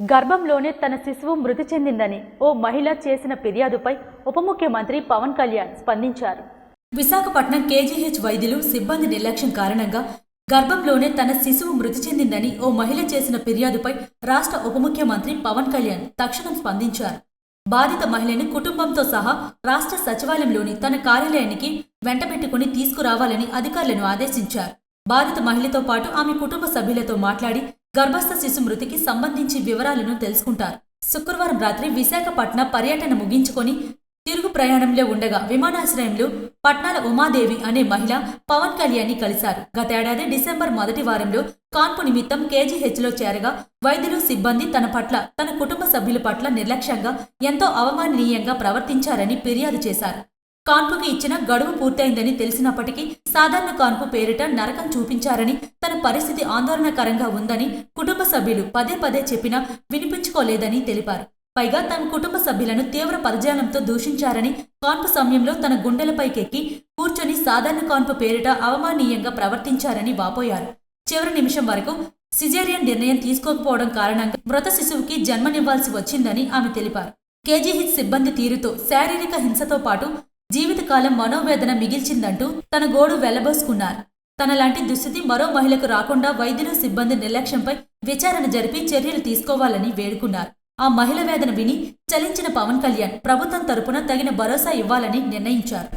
గర్భంలోనే తన శిశువు మృతి చెందిందని ఓ మహిళ చేసిన ఫిర్యాదుపై ఉప ముఖ్యమంత్రి పవన్ కళ్యాణ్ స్పందించారు. విశాఖపట్నం కేజీహెచ్ వైద్యులు సిబ్బంది నిర్లక్ష్యం కారణంగా గర్భంలోనే తన శిశువు మృతి చెందిందని ఓ మహిళ చేసిన ఫిర్యాదుపై రాష్ట్ర ఉప ముఖ్యమంత్రి పవన్ కళ్యాణ్ తక్షణం స్పందించారు. బాధిత మహిళని కుటుంబంతో సహా రాష్ట్ర సచివాలయంలోని తన కార్యాలయానికి వెంటబెట్టుకుని తీసుకురావాలని అధికారులను ఆదేశించారు. బాధిత మహిళతో పాటు ఆమె కుటుంబ సభ్యులతో మాట్లాడి గర్భస్థ శిశు మృతికి సంబంధించి వివరాలను తెలుసుకుంటారు. శుక్రవారం రాత్రి విశాఖపట్నం పర్యటన ముగించుకొని తిరుగు ప్రయాణంలో ఉండగా విమానాశ్రయంలో పట్నాల ఉమాదేవి అనే మహిళ పవన్ కళ్యాణ్ని కలిశారు. గతేడాది డిసెంబర్ మొదటి వారంలో కాన్పు నిమిత్తం కేజీహెచ్లో చేరగా వైద్యులు సిబ్బంది తన పట్ల తన కుటుంబ సభ్యుల పట్ల నిర్లక్ష్యంగా ఎంతో అవమాననీయంగా ప్రవర్తించారని ఫిర్యాదు చేశారు. కాన్పుకి ఇచ్చిన గడువు పూర్తయిందని తెలిసినప్పటికీ సాధారణ కాన్పు పేరిట నరకం చూపించారని తన పరిస్థితి ఆందోళనకరంగా ఉందని కుటుంబ సభ్యులు పదే పదే చెప్పినా వినిపించుకోలేదని తెలిపారు. పైగా తన కుటుంబ సభ్యులను తీవ్ర పదజాలంతో దూషించారని కాన్పు సమయంలో తన గుండెలపైకెక్కి కూర్చొని సాధారణ కాన్పు పేరిట అవమానీయంగా ప్రవర్తించారని వాపోయారు. చివరి నిమిషం వరకు సిజేరియన్ నిర్ణయం తీసుకోకపోవడం కారణంగా మృత శిశువుకి జన్మనివ్వాల్సి వచ్చిందని ఆమె తెలిపారు. కేజీహెచ్ సిబ్బంది తీరుతో శారీరక హింసతో పాటు జీవితకాలం మనోవేదన మిగిల్చిందంటూ తన గోడు వెళ్ళబోసుకున్నారు. తనలాంటి దుస్థితి మరో మహిళకు రాకుండా వైద్యులు సిబ్బంది నిర్లక్ష్యంపై విచారణ జరిపి చర్యలు తీసుకోవాలని వేడుకున్నారు. ఆ మహిళ వేదన విని చలించిన పవన్ కళ్యాణ్ ప్రభుత్వం తరపున తగిన భరోసా ఇవ్వాలని నిర్ణయించారు.